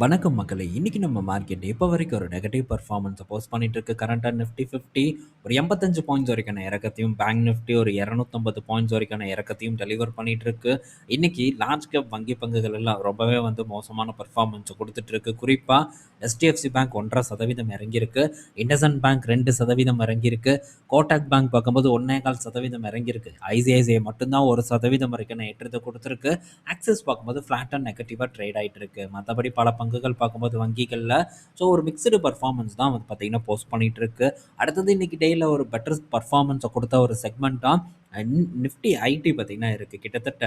வணக்கம் மக்களை இன்னைக்கு நம்ம மார்க்கெட் இப்போ வரைக்கும் ஒரு நெகட்டிவ் பர்ஃபார்மன்ஸை போஸ்ட் பண்ணிட்டு இருக்கு. கரண்ட்டா நிஃப்டி 50 ஒரு 85 பாயிண்ட்ஸ் வரைக்கான இறக்கத்தையும், பேங்க் நிஃப்டி ஒரு 250 பாயிண்ட்ஸ் வரைக்கான இறக்கத்தையும் டெலிவர் பண்ணிட்டு இருக்கு. இன்னைக்கு லார்ஜ் கேப் வங்கி பங்குகள் எல்லாம் ரொம்பவே வந்து மோசமான பர்ஃபார்மன்ஸை கொடுத்துட்டு இருக்கு. குறிப்பாக எஸ்டிஎஃப்சி பேங்க் 1.5% இறங்கியிருக்கு. இண்டசன் பேங்க் ரெண்டு சதவீதம் இறங்கியிருக்கு. கோட்டாக் பேங்க் பார்க்கும்போது 1.25% இறங்கியிருக்கு. ஐசிஐசிஐ மட்டும் தான் 1% வரைக்கான கொடுத்துருக்கு குடுத்திருக்கு. ஆக்சிஸ் பார்க்கும்போது ஃப்ளாட்டாக நெகட்டிவாக ட்ரேட் ஆகிட்டு இருக்கு. மற்றபடி பல பங்கு பங்குகள் பார்க்கும்போது வங்கிகளில். ஸோ ஒரு மிக்ஸ்டு பர்ஃபார்மன்ஸ் தான் வந்து பார்த்திங்கன்னா போஸ்ட் பண்ணிட்டு அடுத்தது இன்னைக்கு டேயில் ஒரு பெட்டர் பர்ஃபார்மன்ஸை கொடுத்த ஒரு செக்மெண்ட்டாக நிஃப்டி ஐடி பார்த்தீங்கன்னா இருக்குது கிட்டத்தட்ட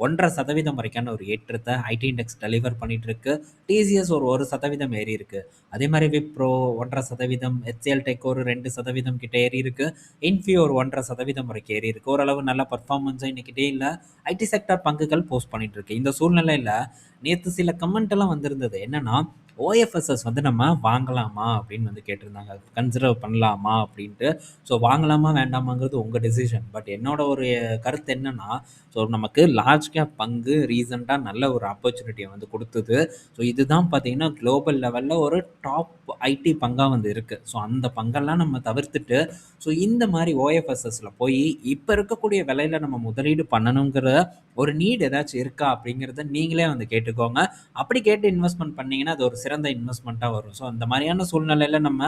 1.5% வரைக்கான ஒரு ஏற்றத்தை ஐடி இண்டெக்ஸ் டெலிவர் பண்ணிகிட்ருக்கு டிசிஎஸ் ஒரு ஒரு சதவீதம் ஏறி இருக்குது அதே மாதிரி விப்ரோ 1.5%, எச்சிஎல் டெக் ஒரு ரெண்டு சதவீதம் கிட்ட ஏறி இருக்குது இன்ஃபி ஒரு 1.5% வரைக்கும் ஏறி இருக்குது ஓரளவு நல்ல பர்ஃபார்மன்ஸாக இன்றைக்கிட்டே இல்லை. ஐடி செக்டார் பங்குகள் போஸ்ட் பண்ணிகிட்ருக்கு இந்த சூழ்நிலையில் நேற்று சில கமெண்ட் எல்லாம் வந்திருந்தது. என்னன்னா, ஓஎஃப்எஸ்எஸ் வந்து நம்ம வாங்கலாமா? அப்படின்னு வந்து கேட்டிருந்தாங்க. கன்சிடர் பண்ணலாமா? அப்படின்ட்டு. ஸோ வாங்கலாமா? வேண்டாமாங்கிறது உங்கள் டெசிஷன் பட் என்னோட ஒரு கருத்து என்னென்னா ஸோ நமக்கு லார்ஜ் கேப் பங்கு ரீசண்டாக நல்ல ஒரு ஆப்பர்ச்சுனிட்டியை வந்து கொடுத்தது ஸோ இதுதான் பார்த்தீங்கன்னா, குளோபல் லெவலில் ஒரு டாப் ஐடி பங்காக வந்து இருக்குது ஸோ அந்த பங்கெல்லாம் நம்ம தவிர்த்துட்டு, ஸோ இந்த மாதிரி ஓஎஃப்எஸ்எஸில் போய் இப்போ இருக்கக்கூடிய விலையில நம்ம முதலீடு பண்ணணுங்கிற ஒரு நீட் ஏதாச்சும் இருக்கா? அப்படிங்கிறத நீங்களே வந்து கேட்டுக்கோங்க. அப்படி கேட்டு இன்வெஸ்ட்மெண்ட் பண்ணிங்கன்னா அது ஒரு சிறந்த இன்வெஸ்ட்மெண்ட்டாக வரும். ஸோ அந்த மாதிரியான சூழ்நிலையில் நம்ம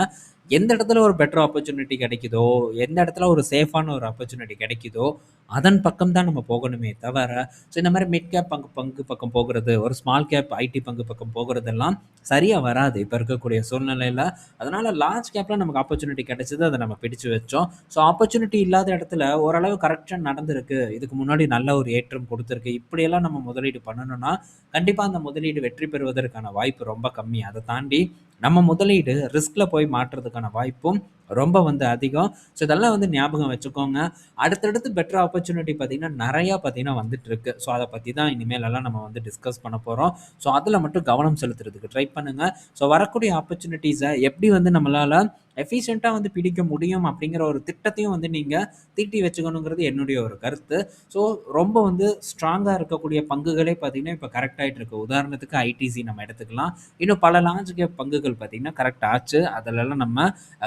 எந்த இடத்துல ஒரு பெட்டர் ஆப்பர்ச்சுனிட்டி கிடைக்குதோ, எந்த இடத்துல ஒரு சேஃபான ஒரு ஆப்பர்ச்சுனிட்டி கிடைக்குதோ, அதன் பக்கம் தான் நம்ம போகணுமே தவிர, ஸோ இந்த மாதிரி மிட் கேப் பங்கு பங்கு பக்கம் போகிறது ஒரு ஸ்மால் கேப் ஐடி பங்கு பக்கம் போகிறதெல்லாம் சரியாக வராது. இப்போ இருக்கக்கூடிய சூழ்நிலையில் அதனால் லார்ஜ் கேப்பில் நமக்கு ஆப்பர்ச்சுனிட்டி கிடைச்சது. அதை நம்ம பிடிச்சு வச்சோம். ஸோ ஆப்பர்ச்சுனிட்டி இல்லாத இடத்துல ஓரளவு கரெக்ஷன் நடந்திருக்கு. இதுக்கு முன்னாடி நல்ல ஒரு ஏற்றம் கொடுத்துருக்கு இப்படியெல்லாம் நம்ம முதலீடு பண்ணணும்னா, கண்டிப்பாக அந்த முதலீடு வெற்றி பெறுவதற்கான வாய்ப்பு ரொம்ப கம்மி. அத தாண்டி நம்ம முதலீடு ரிஸ்க்ல போய் மாற்றுறதுக்கான வாய்ப்பும் ரொம்ப வந்து அதிகம். ஸோ இதெல்லாம் வந்து ஞாபகம் வச்சுக்கோங்க. அடுத்தடுத்து பெட்டர் ஆப்பர்ச்சுனிட்டி பார்த்தீங்கன்னா, நிறையா பார்த்தீங்கன்னா வந்துட்டு இருக்கு. ஸோ அதை பற்றி தான் இனிமேலெல்லாம் நம்ம வந்து டிஸ்கஸ் பண்ண போகிறோம் ஸோ அதில் மட்டும் கவனம் செலுத்துறதுக்கு ட்ரை பண்ணுங்கள் ஸோ வரக்கூடிய ஆப்பர்ச்சுனிட்டிஸை எப்படி வந்து நம்மளால் எஃபிஷியண்ட்டாக வந்து பிடிக்க முடியும் அப்படிங்கிற ஒரு திட்டத்தையும் வந்து நீங்கள் தீட்டி வச்சுக்கணுங்கிறது என்னுடைய ஒரு கருத்து. ஸோ ரொம்ப வந்து ஸ்ட்ராங்காக இருக்கக்கூடிய பங்குகளே பார்த்தீங்கன்னா, இப்போ கரெக்ட் இருக்கு. உதாரணத்துக்கு ஐடிசி நம்ம எடுத்துக்கலாம். இன்னும் பல லாஞ்சிக்க கேப் பங்குகள் பார்த்தீங்கன்னா, கரெக்ட் ஆச்சு. அதுலலாம் நம்ம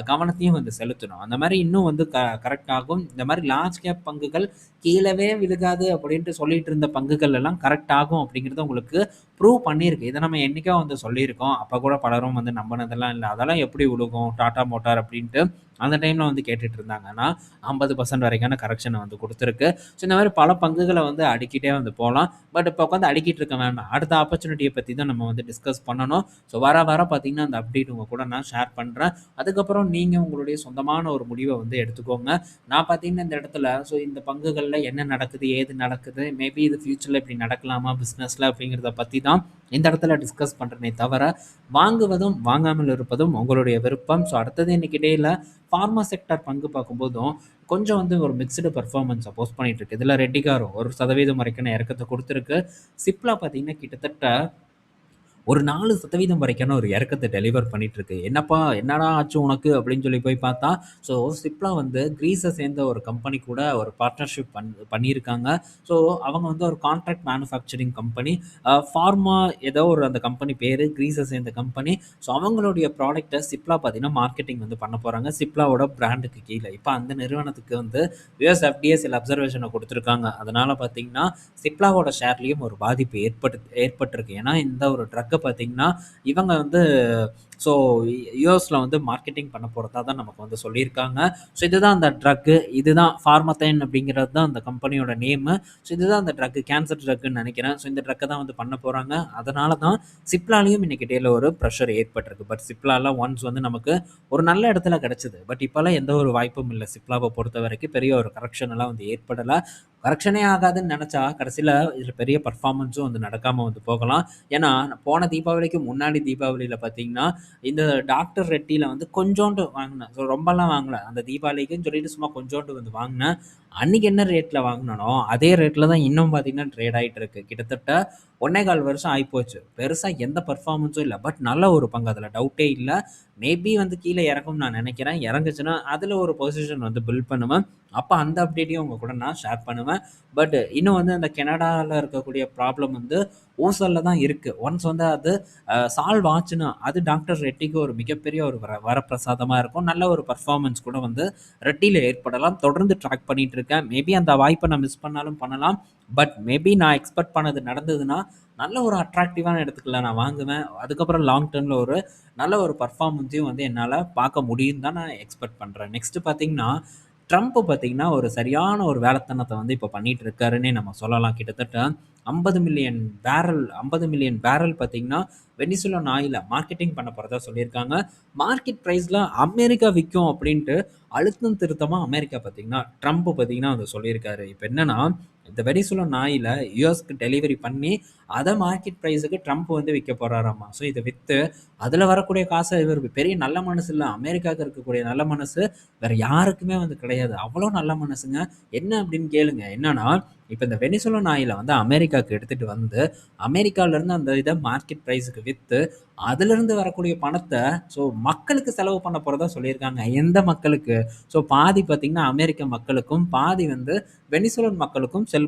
கவனத்தையும் வரியும் வந்து செலுத்தணும். அந்த மாதிரி இன்னும் வந்து க கரெக்ட் ஆகும். இந்த மாதிரி லார்ஜ் கேப் பங்குகள் கீழவே விழுகாது அப்படின்ட்டு சொல்லிட்டு இருந்த பங்குகள் எல்லாம் கரெக்ட் ஆகும் அப்படிங்கிறத உங்களுக்கு ப்ரூவ் பண்ணியிருக்கு. இதை நம்ம என்னைக்கோ வந்து சொல்லியிருக்கோம். அப்போ கூட பலரும் வந்து நம்பினதெல்லாம் இல்லை அதெல்லாம் எப்படி விழுகும்? டாடா மோட்டார் அப்படின்ட்டு அந்த டைமில் வந்து கேட்டுட்டு இருந்தாங்கன்னா ஐம்பது பர்சன்ட் வரைக்கான கரெக்ஷனை வந்து கொடுத்துருக்கு ஸோ இந்த மாதிரி பல பங்குகளை வந்து அடுக்கிட்டே வந்து போகலாம் பட் இப்போ உட்காந்து அடுக்கிட்டு இருக்க வேண்டாம். அடுத்த ஆப்பர்ச்சுனிட்டியை பற்றி தான் நம்ம வந்து டிஸ்கஸ் பண்ணணும். ஸோ வர வர பார்த்தீங்கன்னா, அந்த அப்டேட் உங்க கூட நான் ஷேர் பண்ணுறேன் அதுக்கப்புறம் நீங்கள் உங்களுடைய சொந்தமான ஒரு முடிவை வந்து எடுத்துக்கோங்க. நான் பார்த்தீங்கன்னா, இந்த இடத்துல ஸோ இந்த பங்குகளில் என்ன நடக்குது? ஏது நடக்குது? மேபி இது ஃப்யூச்சரில் இப்படி நடக்கலாமா பிஸ்னஸில் அப்படிங்கிறத பற்றி தான் இந்த இடத்துல டிஸ்கஸ் பண்ணுறனே தவிர, வாங்குவதும், வாங்காமல் இருப்பதும் உங்களுடைய விருப்பம். ஸோ அடுத்தது இன்னைக்கு டேல ஃபார்மா செக்டார் பங்கு பார்க்கும்போதும், கொஞ்சம் வந்து ஒரு மிக்ஸ்டு பர்ஃபார்மன்ஸ் சப்போஸ் பண்ணிட்டு இருக்கு. இதுல ரெட்டிகாரோ ஒரு சதவீதம் வரைக்கும் இறக்கத்தை கொடுத்துருக்கு சிப்லா பார்த்தீங்கன்னா, கிட்டத்தட்ட ஒரு நாலு சதவீதம் வரைக்கான ஒரு இறக்கத்தை டெலிவர் பண்ணிட்டு இருக்கு. "என்னப்பா என்னடா ஆச்சு உனக்கு?" அப்படின்னு சொல்லி போய் பார்த்தா, ஸோ சிப்லா வந்து கிரீஸை சேர்ந்த ஒரு கம்பெனி கூட ஒரு பார்ட்னர்ஷிப் பண் பண்ணியிருக்காங்க. ஸோ அவங்க வந்து ஒரு கான்ட்ராக்ட் மேனுஃபேக்சரிங் கம்பெனி. ஃபார்மா ஏதோ ஒரு அந்த கம்பெனி பேர் கிரீஸை சேர்ந்த கம்பெனி. ஸோ அவங்களுடைய ப்ராடக்ட்டை சிப்லா பார்த்தீங்கன்னா, மார்க்கெட்டிங் வந்து பண்ண போகிறாங்க சிப்லாவோட பிராண்டுக்கு கீழே இப்போ அந்த நிறுவனத்துக்கு வந்து யுஎஸ் சில அப்சர்வேஷனை கொடுத்துருக்காங்க அதனால் பார்த்தீங்கன்னா, சிப்லாவோட ஷேர்லேயும் ஒரு பாதிப்பு ஏற்பட்டு ஏற்பட்டிருக்கு. ஏன்னா இந்த ஒரு ட்ரக் ட்ரக்க பார்த்தீங்கன்னா, இவங்க வந்து ஸோ யுஎஸ்ல வந்து மார்க்கெட்டிங் பண்ண போகிறதா தான் நமக்கு வந்து சொல்லியிருக்காங்க. ஸோ இதுதான் அந்த ட்ரக்கு. இதுதான் ஃபார்மத்தைன் அப்படிங்கிறது தான் அந்த கம்பெனியோட நேமு. ஸோ இதுதான் அந்த ட்ரக்கு கேன்சர் ட்ரக்குன்னு நினைக்கிறேன் ஸோ இந்த ட்ரக்கை தான் வந்து பண்ண போகிறாங்க அதனால தான் சிப்லாலையும் இன்னைக்கு டேல ஒரு ப்ரெஷர் ஏற்பட்டிருக்கு. பட் சிப்லால ஒன்ஸ் வந்து நமக்கு ஒரு நல்ல இடத்துல கிடச்சிது பட் இப்போல்லாம் எந்த ஒரு வாய்ப்பும் இல்லை சிப்லாவை பொறுத்த வரைக்கும் பெரிய ஒரு கரெக்ஷன் எல்லாம் வந்து ஏற்படலை கரெக்ஷனே ஆகாதுன்னு நினச்சா கடைசியில் இதில் பெரிய பர்ஃபார்மன்ஸும் வந்து நடக்காமல் வந்து போகலாம். ஏன்னா, போன தீபாவளிக்கு முன்னாடி தீபாவளியில் பார்த்தீங்கன்னா, இந்த டாக்டர் ரெட்டில வந்து கொஞ்சோண்டு வாங்கினேன். ஸோ ரொம்பலாம் வாங்கலை. அந்த தீபாவளிக்குன்னு சொல்லிட்டு சும்மா கொஞ்சோண்டு வந்து வாங்கினேன். அன்னைக்கு என்ன ரேட்டில் வாங்குனனோ, அதே ரேட்டில் தான் இன்னும் பார்த்தீங்கன்னா ட்ரேட் ஆயிட்டுருக்கு கிட்டத்தட்ட 1 1/4 வருஷம் ஆகிப்போச்சு பெருசாக எந்த பர்ஃபார்மன்ஸும் இல்லை பட் நல்ல ஒரு பங்கு அதில் டவுட்டே இல்லை மேபி வந்து கீழே இறக்கும் நான் நினைக்கிறேன் இறங்குச்சுன்னா, அதில் ஒரு பொசிஷன் வந்து பில்ட் பண்ணுவேன். அப்போ அந்த அப்டேட்டையும் உங்கள் கூட நான் ஷேர் பண்ணுவேன். பட் இன்னும் வந்து அந்த கெனடாவில் இருக்கக்கூடிய ப்ராப்ளம் வந்து ஓசலில் தான் இருக்குது ஒன்ஸ் வந்து அது சால்வ் ஆச்சுன்னா, அது டாக்டர் ரெட்டிக்கு ஒரு மிகப்பெரிய ஒரு வர வரப்பிரசாதமாக இருக்கும். நல்ல ஒரு பர்ஃபார்மன்ஸ் கூட வந்து ரெட்டியில் ஏற்படலாம். தொடர்ந்து ட்ராக் பண்ணிட்டு இருக்கேன். மேபி அந்த வாய்ப்பை நான் மிஸ் பண்ணாலும் பண்ணலாம். பட் மேபி நான் எக்ஸ்பெக்ட் பண்ணது நடந்ததுன்னா, நல்ல ஒரு அட்ராக்டிவான இடத்துக்குள்ள நான் வாங்குவேன். அதுக்கப்புறம் லாங் டேர்மில் ஒரு நல்ல ஒரு பர்ஃபார்மன்ஸையும் வந்து என்னால் பார்க்க முடியும் தான் நான் எக்ஸ்பெக்ட் பண்ணுறேன் நெக்ஸ்ட்டு பார்த்தீங்கன்னா, ட்ரம்ப் பார்த்திங்கன்னா ஒரு சரியான ஒரு வேலைத்தனத்தை வந்து இப்போ பண்ணிகிட்டு இருக்காருன்னே நம்ம சொல்லலாம். கிட்டத்தட்ட ஐம்பது மில்லியன் பேரல் ஐம்பது மில்லியன் பேரல் பார்த்தீங்கன்னா, வெனிசுலன் ஆயில மார்க்கெட்டிங் பண்ண போகிறதா சொல்லியிருக்காங்க. மார்க்கெட் ப்ரைஸில் அமெரிக்கா விற்கும் அப்படின்ட்டு அழுத்தம் திருத்தமாக அமெரிக்கா பார்த்தீங்கன்னா, ட்ரம்ப் பார்த்திங்கன்னா அதை சொல்லியிருக்காரு. இப்போ என்னென்னா இந்த வெனிசுலன் ஆயில யூஎஸ்க்கு டெலிவரி பண்ணி, அதை மார்க்கெட் ப்ரைஸுக்கு ட்ரம்ப் வந்து விற்க போகிறாராம்மா ஸோ இதை விற்று அதில் வரக்கூடிய காசை இவர் பெரிய நல்ல மனசு இல்லை அமெரிக்காவுக்கு இருக்கக்கூடிய நல்ல மனசு வேறு யாருக்குமே வந்து கிடையாது. அவ்வளோ நல்ல மனசுங்க. என்ன அப்படின்னு கேளுங்க. என்னன்னா, இப்போ இந்த வெனிசுலன் ஆயில வந்து அமெரிக்காவுக்கு எடுத்துகிட்டு வந்து, அமெரிக்காவிலேருந்து அந்த இதை மார்க்கெட் ப்ரைஸுக்கு விற்று அதுலேருந்து வரக்கூடிய பணத்தை ஸோ மக்களுக்கு செலவு பண்ண போகிறதா சொல்லியிருக்காங்க. எந்த மக்களுக்கு? ஸோ பாதி பார்த்திங்கன்னா அமெரிக்க மக்களுக்கும், பாதி வந்து வெனிசுலன் மக்களுக்கும் செல்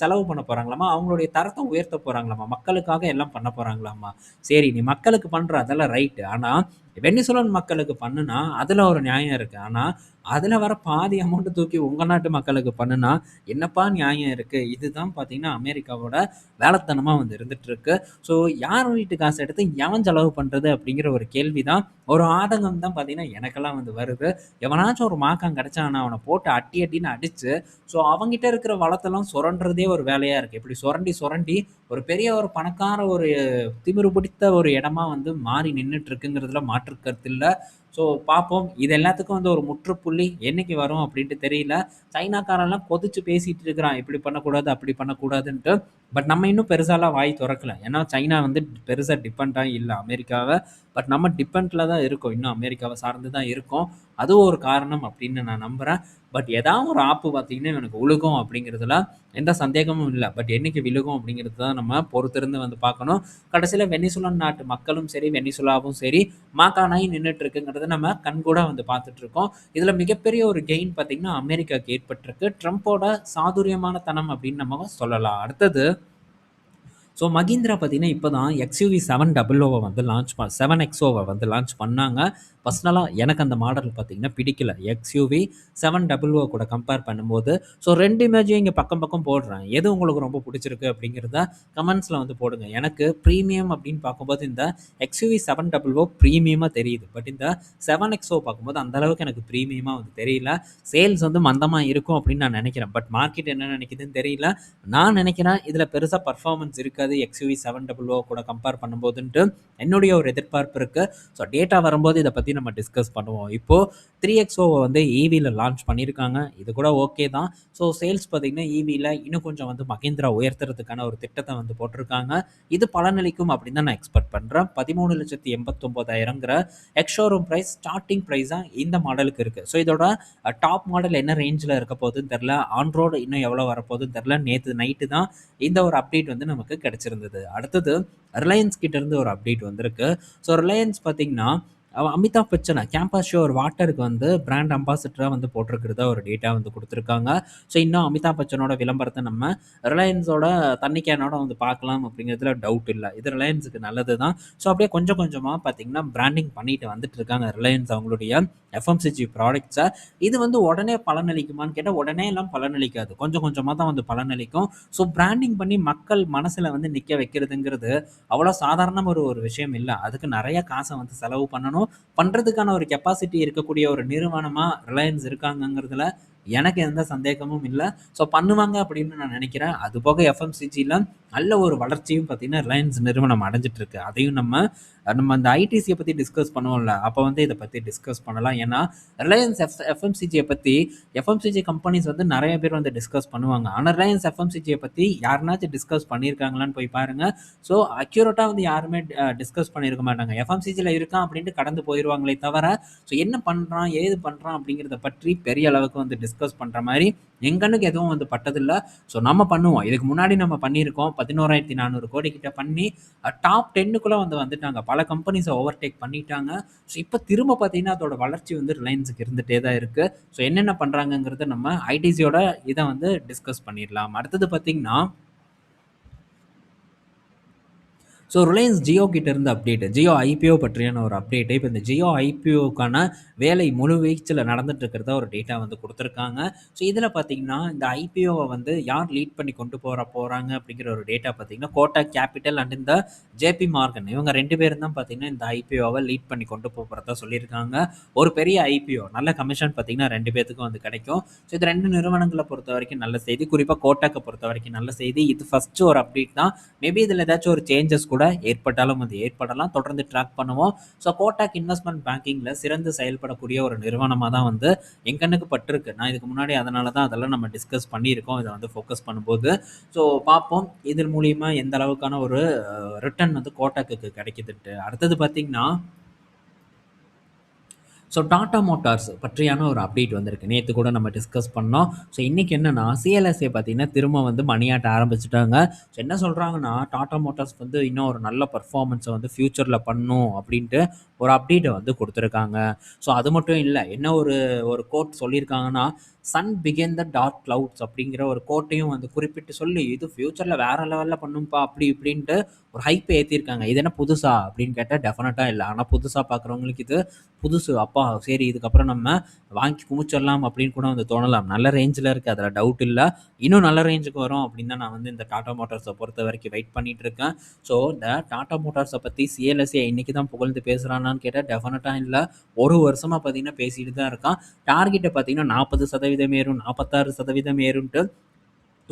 செலவு பண்ண போகிறாங்களாமா அவங்களுடைய தரத்தை உயர்த்த போகிறாங்களாமா மக்களுக்காக எல்லாம் பண்ண போகிறாங்களாமா சரி நீ மக்களுக்கு பண்ணுற அதெல்லாம் ரைட்டு. ஆனால் வெனிசுலன் மக்களுக்கு பண்ணுனா, அதில் ஒரு நியாயம் இருக்குது ஆனால் அதில் வர பாதி அமௌண்ட்டை தூக்கி உங்கள் நாட்டு மக்களுக்கு பண்ணுனா, என்னப்பா நியாயம் இருக்குது இதுதான் பார்த்தீங்கன்னா, அமெரிக்காவோட வேலைத்தனமாக வந்து இருந்துகிட்ருக்கு ஸோ யார் வீட்டு காசு எடுத்து எவன் செலவு பண்ணுறது அப்படிங்கிற ஒரு கேள்வி தான். ஒரு ஆதங்கம் தான் பார்த்தீங்கன்னா, எனக்கெல்லாம் வந்து வருது. எவனாச்சும் ஒரு மாக்கம் கிடைச்சான்னா, அவனை போட்டு அடி அடின்னு அடித்து ஸோ அவங்ககிட்ட இருக்கிற வளத்தெல்லாம் சுரண்டுறதே ஒரு வேலையாக இருக்குது இப்படி சுரண்டி, சுரண்டி ஒரு பெரிய ஒரு பணக்கார ஒரு திமிரு பிடித்த ஒரு இடமா வந்து மாறி நின்றுட்டு இருக்குங்கிறதுல மாற்று இல்லை ஸோ பார்ப்போம். இது எல்லாத்துக்கும் வந்து ஒரு முற்றுப்புள்ளி என்னைக்கு வரும் அப்படின்ட்டு தெரியல. சைனாக்காரெல்லாம் கொதிச்சு பேசிகிட்டு இருக்கிறான். இப்படி பண்ணக்கூடாது, அப்படி பண்ணக்கூடாதுன்ட்டு. பட் நம்ம இன்னும் பெருசாலாம் வாய் திறக்கல ஏன்னா, சைனா வந்து பெருசாக டிபெண்டா இல்லை அமெரிக்காவை பட் நம்ம டிபெண்ட்டில் தான் இருக்கோம். இன்னும் அமெரிக்காவை சார்ந்து தான் இருக்கோம். அதுவும் ஒரு காரணம் அப்படின்னு நான் நம்புகிறேன் பட் ஏதாவது ஒரு ஆப்பு பார்த்தீங்கன்னா, இவனுக்கு உழுகும் அப்படிங்கிறதுல எந்த சந்தேகமும் இல்லை பட் என்னைக்கு விழுகும் அப்படிங்கிறது தான் நம்ம பொறுத்திருந்து வந்து பார்க்கணும். கடைசியில் வெனிசுலன் நாட்டு மக்களும் சரி, வெனிசுலாவும் சரி, மாக்கானாயி நின்றுட்டு இருக்குங்கிறத நம்ம கண்கூட வந்து பார்த்துட்ருக்கோம் இதில் மிகப்பெரிய ஒரு கெயின் பார்த்தீங்கன்னா, அமெரிக்காவுக்கு ஏற்பட்டிருக்கு. ட்ரம்போட சாதுரியமான தனம் அப்படின்னு நம்ம சொல்லலாம். அடுத்தது ஸோ மகீந்திரா பார்த்தீங்கன்னா, இப்போ தான் எக்ஸ்யூவி 700வ வந்து லான்ச் ப 7எக்ஸோவ வந்து லான்ச் பண்ணாங்க. பர்சனலாக எனக்கு அந்த மாடல் பார்த்தீங்கன்னா பிடிக்கல. எக்ஸ்யூவி 700 கூட கம்பேர் பண்ணும்போது, ஸோ ரெண்டு இமேஜையும் இங்கே பக்கம் பக்கம் போடுறேன். எது உங்களுக்கு ரொம்ப பிடிச்சிருக்கு அப்படிங்கிறத கமெண்ட்ஸில் வந்து போடுங்க. எனக்கு ப்ரீமியம் அப்படின்னு பார்க்கும்போது இந்த எக்ஸ்யூவி செவன் டபுள் ஓ ப்ரீமியமாக தெரியுது. பட் இந்த செவன் 7எக்ஸோ பார்க்கும்போது அந்த அளவுக்கு எனக்கு ப்ரீமியமாக வந்து தெரியல. சேல்ஸ் வந்து மந்தமாக இருக்கும் அப்படின்னு நான் நினைக்கிறேன் பட் மார்க்கெட் என்ன நினைக்குதுன்னு தெரியல. நான் நினைக்கிறேன் இதில் பெருசாக பர்ஃபார்மன்ஸ் இருக்காது. எக்ஸ்யூவி 700 கூட கம்பேர் பண்ணும்போதுன்ட்டு என்னுடைய ஒரு எதிர்பார்ப்பு இருக்குது ஸோ டேட்டா வரும்போது இதை பற்றி நம்ம டிஸ்கஸ் பண்ணுவோம். இப்போது த்ரீ எக்ஸோவை வந்து ஈவியில் லான்ச் பண்ணியிருக்காங்க. இது கூட ஓகே தான். ஸோ சேல்ஸ் பார்த்தீங்கன்னா, ஈவியில் இன்னும் கொஞ்சம் வந்து மகேந்திரா உயர்த்துறதுக்கான ஒரு திட்டத்தை வந்து போட்டிருக்காங்க. இது பலனளிக்கும் அப்படின்னு தான் நான் எக்ஸ்பெக்ட் பண்றேன். 13,89,000ங்கிற எக்ஸ் ஷோரூம் ப்ரைஸ் ஸ்டார்டிங் ப்ரைஸாக இந்த மாடலுக்கு இருக்குது ஸோ இதோட டாப் மாடல் என்ன ரேஞ்சில் இருக்க போகுதுன்னு தெரில ஆன் இன்னும் எவ்வளோ வரப்போதுன்னு தெரில நேற்று நைட்டு தான் இந்த ஒரு அப்டேட் வந்து நமக்கு கிடச்சிருந்தது அடுத்தது ரிலையன்ஸ் கிட்டேருந்து ஒரு அப்டேட் வந்திருக்கு. ஸோ ரிலையன்ஸ் பார்த்தீங்கன்னா, அமிதாப் பச்சனை கேம்பஸ் ஷோர் வாட்டருக்கு வந்து பிராண்ட் அம்பாசிடராக வந்து போட்டிருக்கிறதா ஒரு டேட்டா வந்து கொடுத்துருக்காங்க ஸோ இன்னும் அமிதாப் பச்சனோட விளம்பரத்தை நம்ம ரிலையன்ஸோட தண்ணி கேனோட வந்து பார்க்கலாம் அப்படிங்கிறதுல டவுட் இல்லை இது ரிலையன்ஸுக்கு நல்லது தான். ஸோ அப்படியே கொஞ்சம் கொஞ்சமாக பார்த்தீங்கன்னா, பிராண்டிங் பண்ணிட்டு வந்துட்டு இருக்காங்க ரிலையன்ஸ் அவங்களுடைய எஃப்எம்சிஜி ப்ராடக்ட்ஸை இது வந்து உடனே பலனளிக்குமான்னு கேட்டால் உடனே எல்லாம் பலனளிக்காது. கொஞ்சம் கொஞ்சமாக தான் வந்து பலனளிக்கும். ஸோ பிராண்டிங் பண்ணி மக்கள் மனசில் வந்து நிற்க வைக்கிறதுங்கிறது, அவ்வளோ சாதாரண ஒரு ஒரு விஷயம் இல்லை அதுக்கு நிறைய காசை வந்து செலவு பண்ணணும். பண்ணுறதுக்கான ஒரு கெப்பாசிட்டி இருக்கக்கூடிய ஒரு நிறுவனமாக ரிலையன்ஸ் இருக்காங்கங்கிறதுல எனக்கு எந்த சந்தேகமும் இல்லை. ஸோ பண்ணுவாங்க அப்படின்னு நான் நினைக்கிறேன். அதுபோக எஃப்எம்சிஜியில் நல்ல ஒரு வளர்ச்சியும் பார்த்தீங்கன்னா, ரிலையன்ஸ் நிறுவனம் அடைஞ்சிட்ருக்கு அதையும் நம்ம நம்ம அந்த ஐடிசியை பற்றி டிஸ்கஸ் பண்ணுவோம்ல, அப்போ வந்து இதை பற்றி டிஸ்கஸ் பண்ணலாம். ஏன்னா, ரிலையன்ஸ் எஃப் எஃப்எம்சிஜியை பற்றி எஃப்எம்சிஜி கம்பெனிஸ் வந்து நிறைய பேர் வந்து டிஸ்கஸ் பண்ணுவாங்க. ஆனால் ரிலையன்ஸ் எஃப்எம்சிஜியை பற்றி யாருனாச்சும் டிஸ்கஸ் பண்ணியிருக்காங்களான்னு போய் பாருங்கள் ஸோ அக்யூரேட்டாக வந்து யாருமே டிஸ்கஸ் பண்ணியிருக்க மாட்டாங்க. எஃப்எம்சிஜியில் இருக்கான் அப்படின்ட்டு கடந்து போயிடுவாங்களே தவிர, ஸோ என்ன பண்ணுறான் ஏது பண்ணுறான் அப்படிங்கிறத பற்றி பெரிய அளவுக்கு வந்து டிஸ்கஸ் பண்ணுற மாதிரி எங்கனுக்கு எதுவும் வந்து பட்டதில்லை ஸோ நம்ம பண்ணுவோம் இதுக்கு முன்னாடி நம்ம பண்ணியிருக்கோம் பதினோராயிரத்தி நானூறு கோடி கிட்ட பண்ணி டாப் டென்னுக்குள்ளே வந்து வந்துட்டாங்க பல கம்பெனிஸை ஓவர்டேக் பண்ணிட்டாங்க. ஸோ இப்போ திரும்ப பார்த்தீங்கன்னா அதோட வளர்ச்சி வந்து ரிலையன்ஸுக்கு இருந்துகிட்டே தான் இருக்குது ஸோ என்னென்ன பண்ணுறாங்கங்கிறத நம்ம ஐடிசியோட இதை வந்து டிஸ்கஸ் பண்ணிடலாம். அடுத்தது பார்த்திங்கன்னா ஸோ ரிலையன்ஸ் ஜியோ இருந்து அப்டேட் ஜியோ ஐபிஓ பற்றியான ஒரு அப்டேட் இப்போ இந்த ஜியோ ஐபிஓக்கான வேலை முழு வீச்சில் நடந்துட்டு இருக்கிறதா ஒரு டேட்டா வந்து கொடுத்துருக்காங்க. ஸோ இதில் பார்த்தீங்கன்னா இந்த ஐபிஓவை வந்து யார் லீட் பண்ணி கொண்டு போகிற போகிறாங்க அப்படிங்கிற ஒரு டேட்டா பார்த்தீங்கன்னா கோட்டா கேபிட்டல் அண்ட் இந்த ஜேபி மார்கன் இவங்க ரெண்டு பேரும் தான் பார்த்தீங்கன்னா இந்த ஐபிஓவை லீட் பண்ணி கொண்டு போகிறதா சொல்லியிருக்காங்க. ஒரு பெரிய ஐபிஓ நல்ல கமிஷன் பார்த்தீங்கன்னா ரெண்டு பேத்துக்கும் வந்து கிடைக்கும். ஸோ இது ரெண்டு நிறுவனங்களை பொறுத்த வரைக்கும் நல்ல செய்தி. குறிப்பாக கோட்டாக்கை பொறுத்த வரைக்கும் நல்ல செய்தி. இது ஃபஸ்ட்டு ஒரு அப்டேட் தான். மேபி இதில் ஏதாச்சும் ஒரு சேஞ்சஸ் கூட ஏற்பட்டாலும் அது ஏற்படலாம் தொடர்ந்து ட்ராக் பண்ணுவோம். ஸோ கோட்டாக் இன்வெஸ்ட்மெண்ட் பேங்கிங்கில் சிறந்து செயல்படக்கூடிய ஒரு நிறுவனமாக தான் வந்து என் கண்ணுக்கு பட்டிருக்கு. நான் இதுக்கு முன்னாடி அதனால தான் அதெல்லாம் நம்ம டிஸ்கஸ் பண்ணியிருக்கோம். இதை வந்து ஃபோக்கஸ் பண்ணும்போது. ஸோ பார்ப்போம். இதன் மூலியமாக எந்த அளவுக்கான ஒரு ரிட்டர்ன் வந்து கோட்டாக்கு கிடைக்குதுன்ட்டு. அடுத்தது பார்த்திங்கன்னா ஸோ டாட்டா மோட்டார்ஸ் பற்றியான ஒரு அப்டேட் வந்திருக்கு. நேற்று கூட நம்ம டிஸ்கஸ் பண்ணோம். ஸோ இன்றைக்கி என்னென்னா சிஎல்எஸ்ஏ பார்த்தீங்கன்னா திரும்ப வந்து மணியாட்ட ஆரம்பிச்சிட்டாங்க. ஸோ என்ன சொல்கிறாங்கன்னா டாட்டா மோட்டார்ஸ் வந்து இன்னும் ஒரு நல்ல பர்ஃபார்மன்ஸை வந்து ஃப்யூச்சரில் பண்ணும் அப்படின்ட்டு ஒரு அப்டேட்டை வந்து கொடுத்துருக்காங்க. ஸோ அது மட்டும் இல்லை என்ன ஒரு ஒரு கோட் சொல்லியிருக்காங்கன்னா sun began the dark clouds அப்படிங்கிற ஒரு கோட்டையும் வந்து குறிப்பிட்டு சொல்லி இது ஃப்யூச்சரில் வேறு லெவலில் பண்ணும்பா அப்படி இப்படின்ட்டு ஒரு ஹைப் ஏற்றிருக்காங்க இது என்ன புதுசா? அப்படின்னு கேட்டால் டெஃபினட்டாக இல்லை. ஆனால் புதுசாக பார்க்குறவங்களுக்கு இது புதுசு. அப்பா சரி இதுக்கப்புறம் நம்ம வாங்கி குமிச்சிடலாம் அப்படின்னு கூட வந்து தோணலாம். நல்ல ரேஞ்சில் இருக்குது அதில் டவுட் இல்லை. இன்னும் நல்ல ரேஞ்சுக்கு வரும் அப்படின்னு தான் நான் வந்து இந்த டாட்டா மோட்டார்ஸை பொறுத்த வரைக்கும் வெயிட் பண்ணிகிட்டு இருக்கேன். ஸோ இந்த டாட்டா மோட்டார்ஸை பற்றி சிஎல்எஸ்ஏ இன்றைக்கி தான் புகழ்ந்து பேசுகிறானான்னு கேட்டால் டெஃபினட்டாக இல்லை. ஒரு வருஷமாக பார்த்தீங்கன்னா பேசிட்டு தான் இருக்கான். டார்கெட்டை பார்த்தீங்கன்னா நாற்பது சதவீதம் ஏறும் நாற்பத்தாறு சதவீதம் ஏறும்ட்டு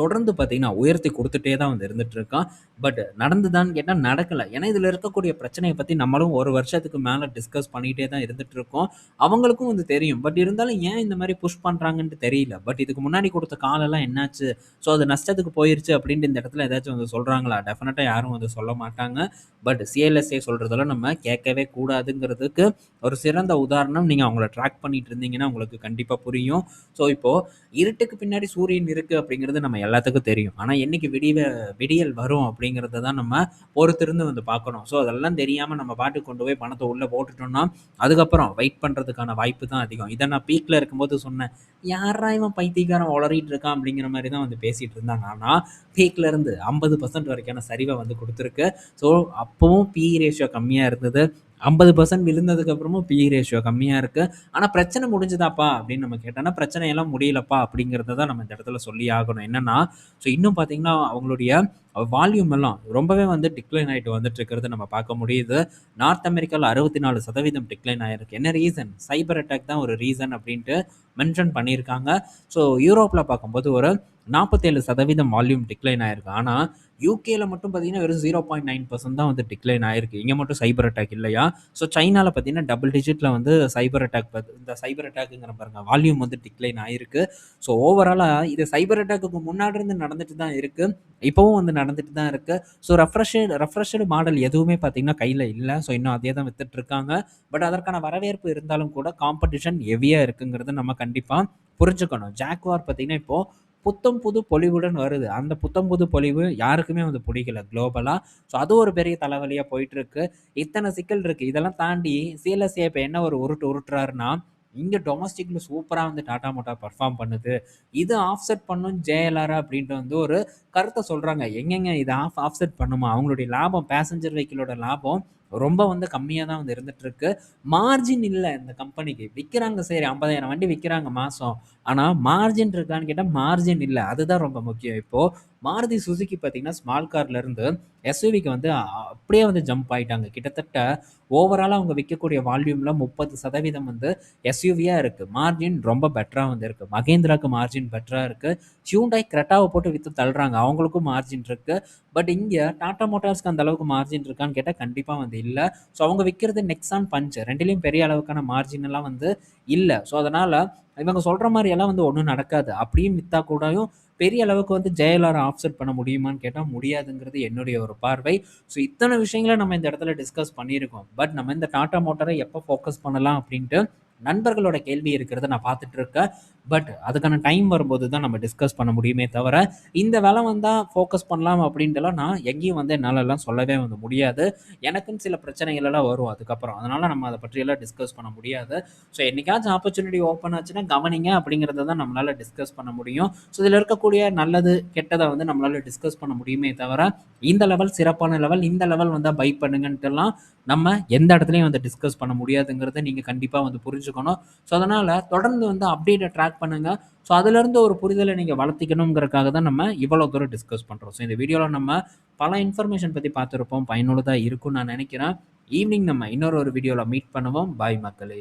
தொடர்ந்து பார்த்தீங்கன்னா உயர்த்தி கொடுத்துட்டே தான் வந்து இருந்துட்டு இருக்கான். பட் நடந்துதான்னு கேட்டால் நடக்கலை. ஏன்னா இதில் இருக்கக்கூடிய பிரச்சனையை பற்றி நம்மளும் ஒரு வருஷத்துக்கு மேலே டிஸ்கஸ் பண்ணிகிட்டே தான் இருந்துட்டு இருக்கோம். அவங்களுக்கும் வந்து தெரியும். பட் இருந்தாலும் ஏன் இந்த மாதிரி புஷ் பண்ணுறாங்கன்ட்டு தெரியல. பட் இதுக்கு முன்னாடி கொடுத்த காலெல்லாம் என்னாச்சு? ஸோ அது நஷ்டத்துக்கு போயிருச்சு அப்படின்ட்டு இந்த இடத்துல ஏதாச்சும் வந்து சொல்கிறாங்களா டெஃபினட்டாக யாரும் வந்து சொல்ல மாட்டாங்க. பட் சிஎல்எஸ்ஏ சொல்கிறதெல்லாம் நம்ம கேட்கவே கூடாதுங்கிறதுக்கு ஒரு சிறந்த உதாரணம் நீங்கள் அவங்கள ட்ராக் பண்ணிட்டு இருந்தீங்கன்னா உங்களுக்கு கண்டிப்பாக புரியும். ஸோ இப்போது இருட்டுக்கு பின்னாடி சூரியன் இருக்குது அப்படிங்கிறது நம்ம எல்லாத்துக்கும் தெரியும். ஆனால் என்றைக்கு விடிய விடியல் வரும் அப்படிங்கிறத தான் நம்ம பொறுத்திருந்து வந்து பார்க்கணும். ஸோ அதெல்லாம் தெரியாமல் நம்ம பாட்டுக்கு கொண்டு போய் பணத்தை உள்ளே போட்டுட்டோம்னா அதுக்கப்புறம் வெயிட் பண்ணுறதுக்கான வாய்ப்பு தான் அதிகம். இதை நான் பீக்கில் இருக்கும்போது சொன்னேன் யாரா இவன் பைத்தியக்காரன் வளரிட்டு இருக்கான்? அப்படிங்கிற மாதிரி தான் வந்து பேசிகிட்டு இருந்தாங்க. ஆனால் பீக்கில் இருந்து ஐம்பது பர்சன்ட் வரைக்கான சரிவை வந்து கொடுத்துருக்கு. ஸோ அப்போவும் பி ரேஷியோ கம்மியாக இருந்தது. ஐம்பது பர்சன்ட் விழுந்ததுக்கப்புறமும் பிஇ ரேஷியோ கம்மியாக இருக்குது ஆனால் பிரச்சனை முடிஞ்சுதாப்பா அப்படின்னு நம்ம கேட்டோன்னா பிரச்சனையெல்லாம் முடியலப்பா அப்படிங்கிறத தான் நம்ம இந்த இடத்துல சொல்லி ஆகணும். என்னென்னா ஸோ இன்னும் பார்த்திங்கன்னா அவங்களுடைய வால்யூம் எல்லாம் ரொம்பவே வந்து டிக்ளைன் ஆகிட்டு வந்துட்டு இருக்கிறது நம்ம பார்க்க முடியுது. நார்த் அமெரிக்காவில் அறுபத்தி நாலு சதவீதம் டிக்ளைன் ஆகிருக்கு என்ன ரீசன் சைபர் அட்டாக் தான் ஒரு ரீசன் அப்படின்ட்டு மென்ஷன் பண்ணியிருக்காங்க. ஸோ யூரோப்பில் பார்க்கும்போது ஒரு நாற்பத்தேழு சதவீதம் வால்யூம் டிக்ளைன் ஆயிருக்கு. ஆனால் யூகேல மட்டும் பார்த்தீங்கன்னா வெறும் ஜீரோ பாயிண்ட் நைன் பர்சன்ட் தான் வந்து டிக்ளைன் ஆயிருக்கு. இங்கே மட்டும் சைபர் அட்டாக் இல்லையா? ஸோ சைனாவில் பார்த்தீங்கன்னா டபுள் டிஜிட்டில் வந்து சைபர் அட்டாக் இந்த சைபர் அட்டாக்குங்கிற பாருங்க வால்யூம் வந்து டிக்ளைன் ஆயிருக்கு. ஸோ ஓவராலாக இது சைபர் அட்டாக்கு முன்னாடி இருந்து நடந்துட்டு தான் இருக்குது இப்போவும் வந்து நடந்துட்டு தான் இருக்குது ஸோ ரெஃப்ரெஷட் ரெஃப்ரெஷடு மாடல் எதுவுமே பார்த்தீங்கன்னா கையில் இல்லை. ஸோ இன்னும் அதே தான் வித்துட்டு இருக்காங்க. பட் அதற்கான வரவேற்பு இருந்தாலும் கூட காம்படிஷன் ஹெவியாக இருக்குங்கிறது நம்ம கண்டிப்பாக புரிஞ்சுக்கணும். ஜாக்வார் பார்த்தீங்கன்னா இப்போது புத்தம் புது பொலிவுடன் வருது. அந்த புத்தம் புது பொலிவு யாருக்குமே வந்து பிடிக்கல குளோபலாக ஸோ அது ஒரு பெரிய தலைவலியாக போயிட்டுருக்கு. இத்தனை சிக்கல் இருக்குது இதெல்லாம் தாண்டி சிஎல்எஸ்ஏ இப்போ என்ன ஒரு உருட்டு உருட்டுறாருன்னா இங்கே டொமஸ்டிக்கில் சூப்பராக வந்து டாடா மோட்டார் பர்ஃபார்ம் பண்ணுது. இது ஆஃப்செட் பண்ணும் ஜேஎல்ஆர் அப்படின்ட்டு வந்து ஒரு கருத்தை சொல்கிறாங்க எங்கெங்க இது ஆஃப் ஆஃப்செட் பண்ணுமா? அவங்களுடைய லாபம் பேசஞ்சர் வெஹிக்கிளோட லாபம் ரொம்ப வந்து கம்மியாக தான் வந்து இருந்துகிட்ருக்கு மார்ஜின் இல்லை இந்த கம்பெனிக்கு விற்கிறாங்க சரி ஐம்பதாயிரம் வண்டி விற்கிறாங்க மாதம் ஆனால் மார்ஜின் இருக்கான்னு கேட்டால் மார்ஜின் இல்லை. அதுதான் ரொம்ப முக்கியம். இப்போது மாருதி சுசுக்கி பார்த்தீங்கன்னா ஸ்மால் கார்லேருந்து எஸ்யூவிக்கு வந்து அப்படியே வந்து ஜம்ப் ஆகிட்டாங்க கிட்டத்தட்ட ஓவராலாக அவங்க விற்கக்கூடிய வால்யூமில் முப்பது சதவீதம் வந்து எஸ்யூவியாக இருக்குது மார்ஜின் ரொம்ப பெட்டராக வந்து இருக்குது மகேந்திராவுக்கு மார்ஜின் பெட்டராக இருக்குது ஹியூண்டாய் கிரெட்டாவை போட்டு விற்று தள்ளுறாங்க. அவங்களுக்கும் மார்ஜின் இருக்குது பட் இங்கே டாடா மோட்டார்ஸ்க்கு அந்த அளவுக்கு மார்ஜின் இருக்கான்னு கேட்டால் கண்டிப்பாக வந்து இல்லை. ஸோ அவங்க விற்கிறது நெக்ஸான் பஞ்ச் ரெண்டுலேயும் பெரிய அளவுக்கான மார்ஜின் எல்லாம் வந்து இல்லை. ஸோ அதனால் இவங்க சொல்கிற மாதிரி எல்லாம் வந்து ஒன்றும் நடக்காது. அப்படியும் விற்றா கூடயும் பெரிய அளவுக்கு வந்து ஜெயலலிதா ஆஃப்செட் பண்ண முடியுமான்னு கேட்டால் முடியாதுங்கிறது என்னுடைய ஒரு பார்வை. ஸோ இத்தனை விஷயங்களை நம்ம இந்த இடத்துல டிஸ்கஸ் பண்ணியிருக்கோம். பட் நம்ம இந்த டாட்டா மோட்டரை எப்போ ஃபோக்கஸ் பண்ணலாம் அப்படின்ட்டு நண்பர்களோட கேள்வி இருக்கிறத நான் பார்த்துட்டு இருக்கேன். பட் அதுக்கான டைம் வரும்போது தான் நம்ம டிஸ்கஸ் பண்ண முடியுமே தவிர, இந்த வேலை வந்தால் ஃபோக்கஸ் பண்ணலாம் அப்படின்ட்டுலாம் நான் எங்கேயும் வந்து என்னாலலாம் சொல்லவே வந்து முடியாது. எனக்குன்னு சில பிரச்சனைகள் எல்லாம் வரும் அதுக்கப்புறம். அதனால் நம்ம அதை பற்றியெல்லாம் டிஸ்கஸ் பண்ண முடியாது. ஸோ என்றைக்காச்சும் ஆப்பர்ச்சுனிட்டி ஓப்பன் ஆச்சுன்னா கவனிங்க அப்படிங்கிறத தான் நம்மளால் டிஸ்கஸ் பண்ண முடியும். ஸோ இதில் இருக்கக்கூடிய நல்லது, கெட்டதை வந்து நம்மளால் டிஸ்கஸ் பண்ண முடியுமே தவிர, இந்த லெவல் சிறப்பான லெவல், இந்த லெவல் வந்தால் பை பண்ணுங்கன்ட்டுலாம் நம்ம எந்த இடத்துலையும் வந்து டிஸ்கஸ் பண்ண முடியாதுங்கிறத நீங்கள் கண்டிப்பாக வந்து புரிஞ்சுக்கணும். ஸோ அதனால தொடர்ந்து வந்து அப்டேட்டை ட்ராக் பண்ணுங்க. ஸோ அதிலிருந்து ஒரு புரிதலை நீங்க வளர்த்திக்கணுங்கிறக்காக தான் நம்ம இவ்வளோ தூரம் டிஸ்கஸ் பண்றோம். ஸோ இந்த வீடியோவில் நம்ம பல இன்ஃபர்மேஷன் பத்தி பார்த்துருப்போம் பயனுள்ளதா இருக்கும்னு நான் நினைக்கிறேன். ஈவினிங் நம்ம இன்னொரு ஒரு வீடியோவில் மீட் பண்ணுவோம். பாய் மக்களே!